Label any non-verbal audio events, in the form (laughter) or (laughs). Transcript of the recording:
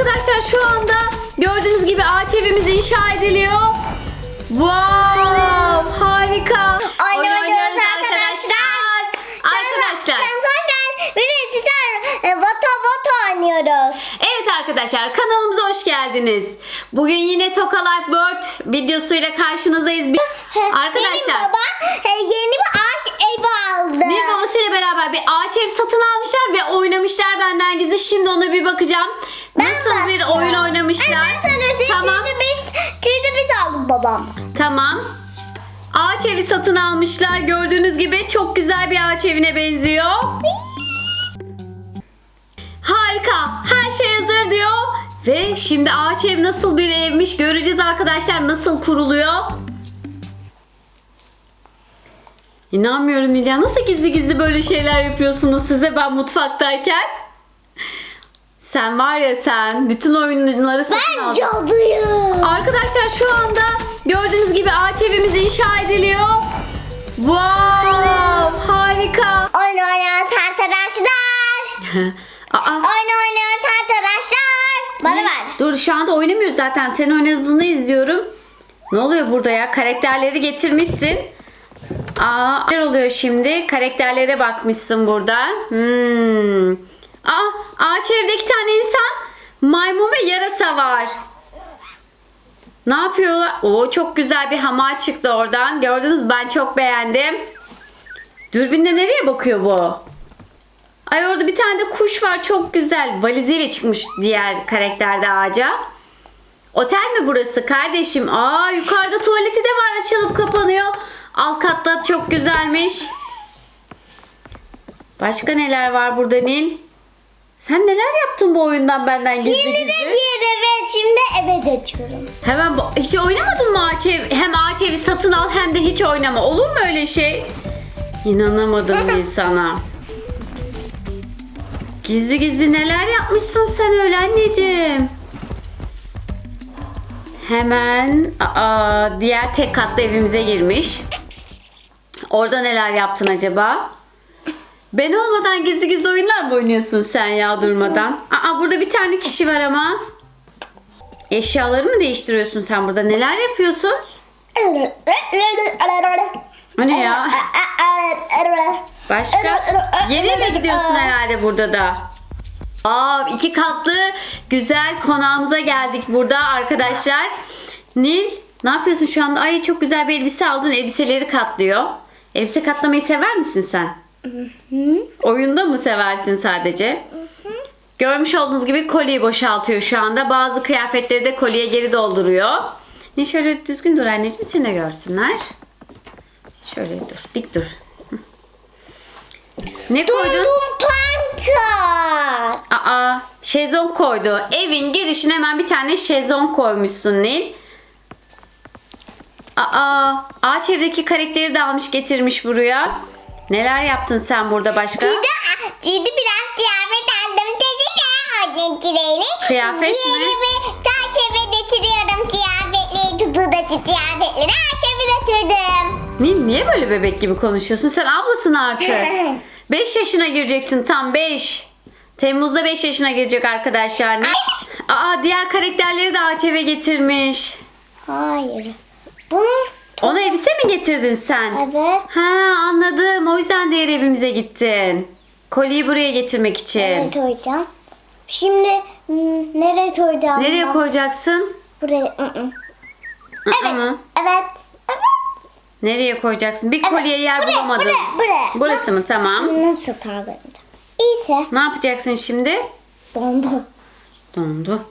Arkadaşlar şu anda gördüğünüz gibi ağaç evimiz inşa ediliyor. Wow, harika. Oyun oynuyoruz arkadaşlar. Arkadaşlar. Arkadaşlar de sizler Vata Vata oynuyoruz. Evet arkadaşlar kanalımıza hoş geldiniz. Bugün yine Toka Life Bird videosuyla karşınızdayız. Bir- Benim Arkadaşlar babam yeni bir ağaç ev aldı. Bir babasıyla beraber bir ağaç ev satın almışlar ve oynamışlar benden gizli. Şimdi ona bir bakacağım. Nasıl bir bakacağım. oyun oynamışlar. Ay, ben söyleyeyim, Tamam. Çünkü biz, çünkü biz aldık babam. Tamam. Ağaç evi satın almışlar. Gördüğünüz gibi çok güzel bir ağaç evine benziyor. Harika. Her şey hazır diyor. Ve şimdi ağaç ev nasıl bir evmiş göreceğiz arkadaşlar. Nasıl kuruluyor. İnanmıyorum Nilya. Nasıl gizli gizli böyle şeyler yapıyorsunuz size ben mutfaktayken? Sen var ya sen bütün oyunları satın Ben aldın. cadıyım. Arkadaşlar şu anda gördüğünüz gibi ağaç evimiz inşa ediliyor. Wow, harika. Oyun oynuyoruz arkadaşlar. (laughs) Aa, Oyun oynuyoruz arkadaşlar. Bana ver. dur şu anda oynamıyoruz zaten. Sen oynadığını izliyorum. Ne oluyor burada ya? Karakterleri getirmişsin. Aa, neler oluyor şimdi? Karakterlere bakmışsın burada. Hmm. Aa, ağaç evde iki tane insan. Maymun ve yarasa var. Ne yapıyorlar? Oo çok güzel bir hamam çıktı oradan. Gördünüz? Ben çok beğendim. Dürbünde nereye bakıyor bu? Ay orada bir tane de kuş var çok güzel. Valiziyle çıkmış diğer karakterde ağaca. Otel mi burası kardeşim? Aa yukarıda tuvaleti de var açılıp kapanıyor. Alt katta çok güzelmiş. Başka neler var burada Nil? Sen neler yaptın bu oyundan benden gizli Şimdi de gizli? bir evet şimdi eve geçiyorum. Hemen hiç oynamadın mı ağaç ev? Hem ağaç evi satın al hem de hiç oynama. Olur mu öyle şey? İnanamadım Nil sana. Gizli gizli neler yapmışsın sen öyle anneciğim. Hemen aa, diğer tek katlı evimize girmiş. Orada neler yaptın acaba? Ben olmadan gizli gizli oyunlar mı oynuyorsun sen ya durmadan? Aa, burada bir tane kişi var ama. Eşyaları mı değiştiriyorsun sen burada? Neler yapıyorsun? O ne ya? Başka? Yeni eve gidiyorsun herhalde burada da. Aa, iki katlı güzel konağımıza geldik burada arkadaşlar. Nil ne yapıyorsun şu anda? Ay çok güzel bir elbise aldın. Elbiseleri katlıyor. Elbise katlamayı sever misin sen? Oyunda mı seversin sadece? Görmüş olduğunuz gibi kolyeyi boşaltıyor şu anda. Bazı kıyafetleri de kolyeye geri dolduruyor. Ne şöyle düzgün dur anneciğim seni de görsünler. Şöyle dur. Dik dur. Ne koydun? Dum pantar. Aa, şezlong koydu. Evin girişine hemen bir tane şezlong koymuşsun Nil. Aa, ağaç evdeki karakteri de almış getirmiş buraya. Neler yaptın sen burada başka? Ciddi, ciddi biraz kıyafet aldım teyze anneciğini. Kıyafet mi? Diğerimi taş eve getiriyorum kıyafetleri, tutudaki kıyafetleri ağaç eve götürdüm. Nil niye böyle bebek gibi konuşuyorsun? Sen ablasın artık. (laughs) 5 yaşına gireceksin tam 5. Temmuz'da 5 yaşına girecek arkadaşlar. Aa diğer karakterleri de ağaç eve getirmiş. Hayır. Bunu Ona elbise mi getirdin sen? evet. Ha anladım. O yüzden diğer evimize gittin. Kolyeyi buraya getirmek için. Evet koyacağım. Şimdi hmm, nereye koyacağım? Nereye ben? koyacaksın? Buraya. ı, ı. Aa, Evet. mı? Evet. Evet. Nereye koyacaksın? Bir kolyeye yer buraya, bulamadın. buraya, buraya. Burası mı? Tamam. Şimdi nasıl kaldıracağım? İyiyse Ne yapacaksın şimdi? dondu. Dondu.